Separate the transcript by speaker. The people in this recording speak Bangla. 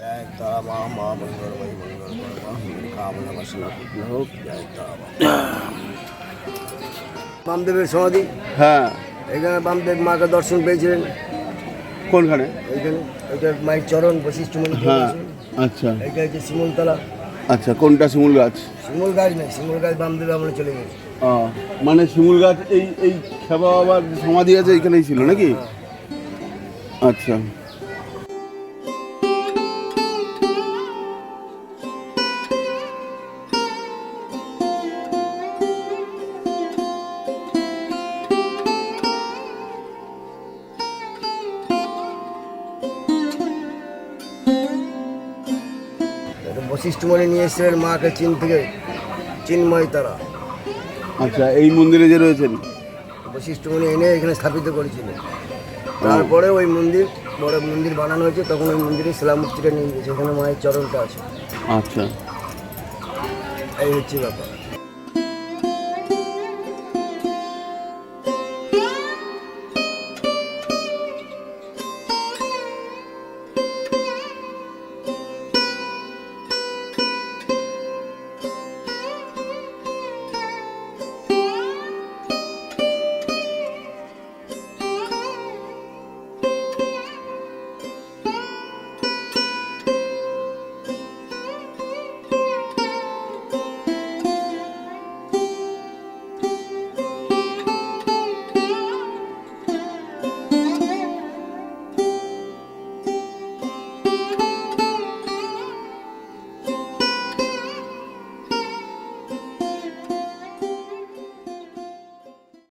Speaker 1: জয় তারা মা মা মঙ্গলময়ী মঙ্গল কামনা বাসনা পূর্ণ হোক জয় তারা বামদেবের সমাধি?
Speaker 2: হ্যাঁ।
Speaker 1: এখানে বামদেব মাকে দর্শন পেয়েছিলেন।
Speaker 2: কোনখানে?
Speaker 1: এইখানে এটা মায়ের চরণ বশিষ্ঠ
Speaker 2: হ্যাঁ আচ্ছা।
Speaker 1: এটা হচ্ছে শিমুলতলা।
Speaker 2: আচ্ছা কোনটা শিমুল গাছ?
Speaker 1: শিমুল গাছ নেই শিমুল গাছ বামদেব আমরা চলে গেছি।
Speaker 2: মানে শিমুল গাছ এই এই খেবা বাবার সমাধি আছে এইখানেই ছিল নাকি? আচ্ছা।
Speaker 1: এটা বশিষ্ঠ মনে নিয়ে এসেছিলেন মাকে চীন থেকে চিন্ময় তারা।
Speaker 2: আচ্ছা এই মন্দিরে যে রয়েছেন?
Speaker 1: বশিষ্ঠমণি এনে এখানে স্থাপিত করেছিলেন। তারপরে ওই মন্দির বড় মন্দির বানানো হয়েছে তখন ওই মন্দিরে শিলামূর্তিটা নিয়ে গেছে এখানে মায়ের চরণটা আছে।
Speaker 2: আচ্ছা।
Speaker 1: এই হচ্ছে ব্যাপার।